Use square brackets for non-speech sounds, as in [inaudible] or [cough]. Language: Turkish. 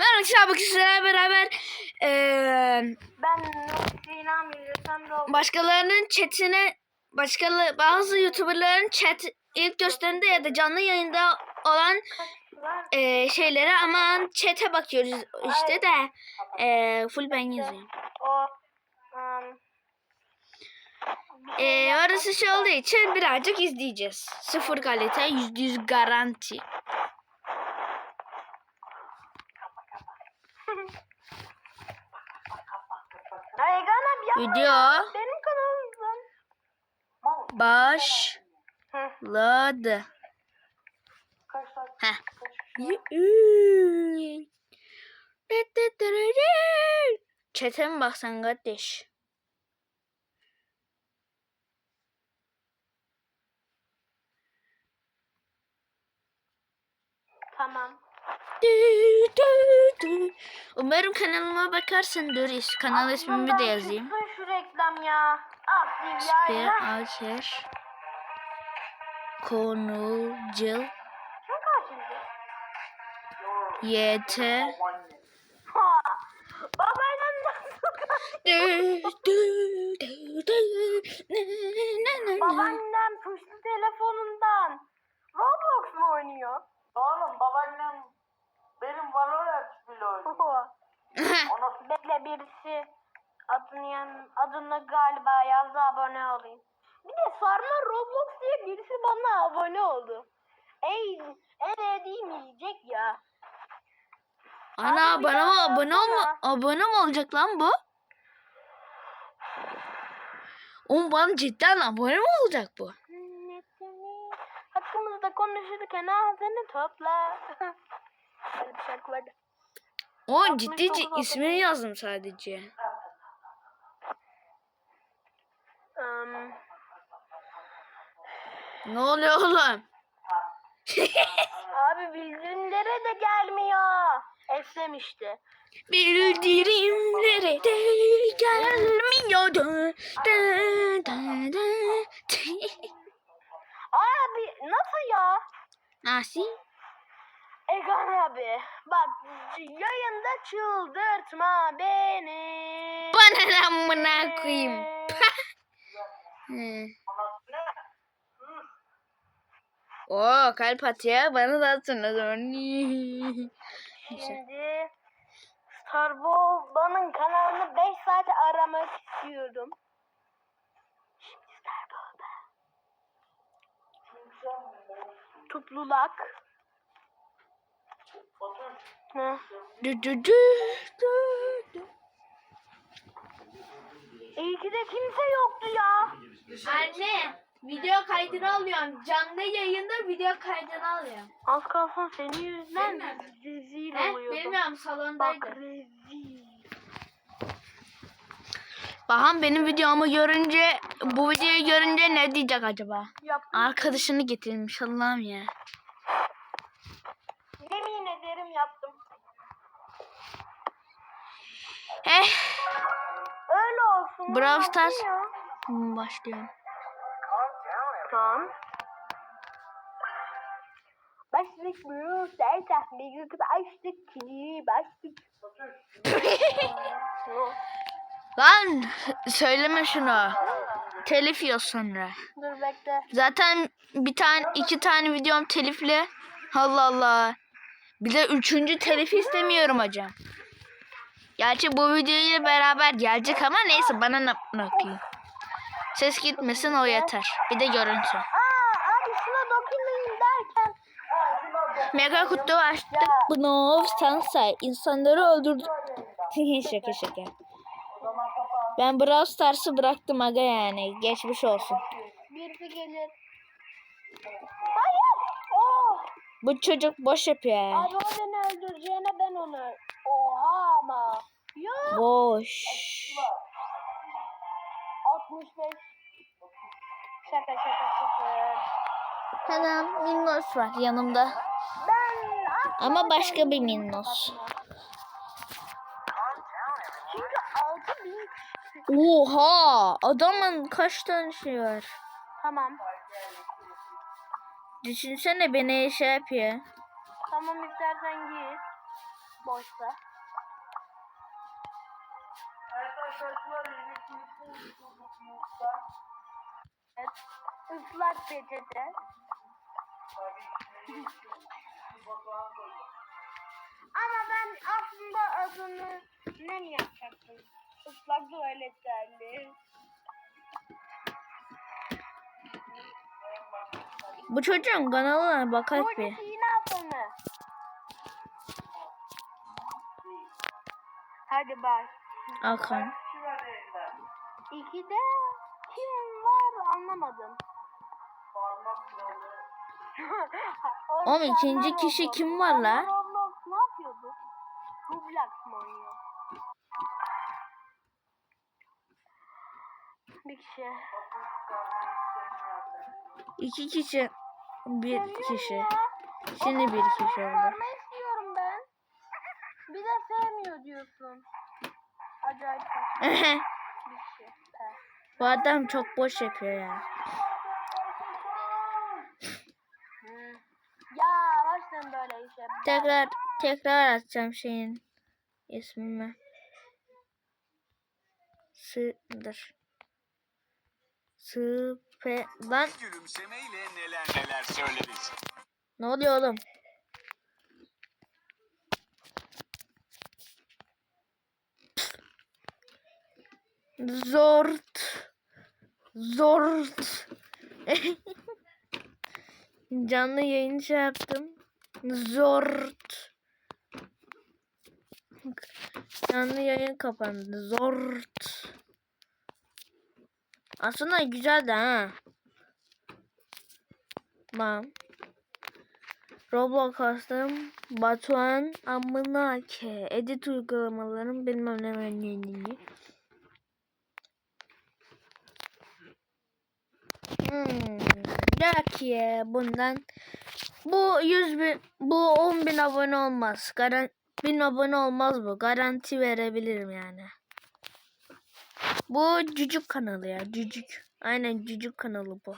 Ben arkadaşlar bugün sizlerle beraber eee Ben Millisem Roblox. başkalarının chatine başkaları bazı youtuberların chat ilk gösterinde ya da canlı yayında olan eee şeylere aman chat'e bakıyoruz işte de eee full ben yazıyorum. Um, Eee orası şey olduğu için birazcık izleyeceğiz. Sıfır kalite yüzde yüz garanti. Ay Egan abi yapma Video. Benim kanalımdan. başladı. Heh. Çete mi baksan kardeş? Tamam. Umarım kanalıma bakarsın. Dur is- kanal ismimi de yazayım. Çıksın şu reklam ya. Atlayayım Süper ya. Aker Konucul Kim kaçıncı? YT Ha. Babayla Babaannem tuşlu telefonundan Roblox mu oynuyor? Oğlum babaannem benim Valorant bile oynuyor. [laughs] Ona Bekle birisi adını yan, adını galiba yazdı abone olayım. Bir de Sarma Roblox diye birisi bana abone oldu. Ey en yiyecek ya. Ana Abi mı daha abone yapsana. abone mi olacak lan bu? Oğlum bana cidden abone mi olacak bu? Hakkımızda konuşurken ağzını topla. [laughs] Böyle bir şarkı vardı. Oğlum ciddi 69 ciddi ismini yazdım sadece. Um, Ne oluyor oğlum? [laughs] abi bildirimlere de gelmiyor. Esnem işte. Bildirimlere de gelmiyor. Dö, dö, dö, dö. Abi nasıl ya? Nasıl? Egan abi bak yayında çıldırtma beni. Bana ne amına koyayım. [laughs] He. Oo kalp atıyor. Bana da atsın o zaman. Şimdi Starbomba'nın kanalını 5 saat aramak istiyordum. Şimdi Starbomba. Tuplulak. Hı. Dü dü dü dü dü. İyi ki de kimse yoktu ya. Anne video kaydını alıyorum. Canlı yayında video kaydını alıyorum. Az kalsın senin yüzünden Bilmiyorum. rezil He? oluyordum. Bilmiyorum Bak salondaydı. rezil. Bahan benim videomu görünce bu videoyu görünce ne diyecek acaba? Yaptım. Arkadaşını getirmiş Allah'ım ya. Yemin ederim yaptım. Eh Öyle olsun. Brawl Stars. başlıyorum. Tamam. Başlık bu. Dersen bir kız açtık ki başlık. [laughs] Lan söyleme şunu. Telif yiyor sonra. Dur bekle. Zaten bir tane iki tane videom telifli. Allah Allah. Bir de üçüncü telif istemiyorum hocam. Gerçi bu videoyla beraber gelecek ama neyse bana ne okuyayım. Ses gitmesin o yeter. Bir de görüntü. Mega kutu açtık. Bunu Sansay insanları öldürdü. [laughs] şaka şaka. Ben Brawl Stars'ı bıraktım aga yani. Geçmiş olsun. Birisi gelir. Hayır. Oh. Bu çocuk boş yapıyor yani. Abi o beni öldüreceğine ben onu. Oha ama. Ya. Boş. 65. Şaka şaka şaka. Hemen Minnos var yanımda. Ben Ama başka bir Minnos. Çünkü 6000 Oha! Adamın kaç tane şey var? Tamam. Düşünsene beni şey yapıyor. Tamam istersen git. boşsa. Evet arkadaşlar Islak peçete. Ama ben aslında adını ne yapacaktım? Islak tuvalet geldi. Bu çocuğun kanalına bakar bir. iğne atını. Hadi bak. Akan. Kişi var elinden. İkide kim var anlamadım. Oğlum ikinci kişi kim var la? Roblox ne yapıyordu? Roblox mı oynuyor? Bir kişi. İki kişi. Bir kişi. Şimdi bir kişi oldu. İstiyorum ben. Bir de sevmiyor diyorsun. Acayip [laughs] bir. He. Bu adam çok boş yapıyor ya. Hı. Ya başlayın böyle işe. Tekrar tekrar atacağım şeyin ismini. Sığdır. Sıpe lan gülümsemeyle neler neler söyleriz. ne oluyor oğlum? Zort. Zort. [laughs] Canlı yayın şey yaptım. Zort. Canlı yayın kapandı. Zort. Aslında güzeldi ha. Tamam. Roblox astım. Batuhan amına ke. Edit uygulamaların bilmem ne ne ne ne ne. Hmm. Belki bundan bu 100 bin bu 10 bin abone olmaz. Garan 1000 abone olmaz bu. Garanti verebilirim yani. Bu cücük kanalı ya cücük. Aynen cücük kanalı bu.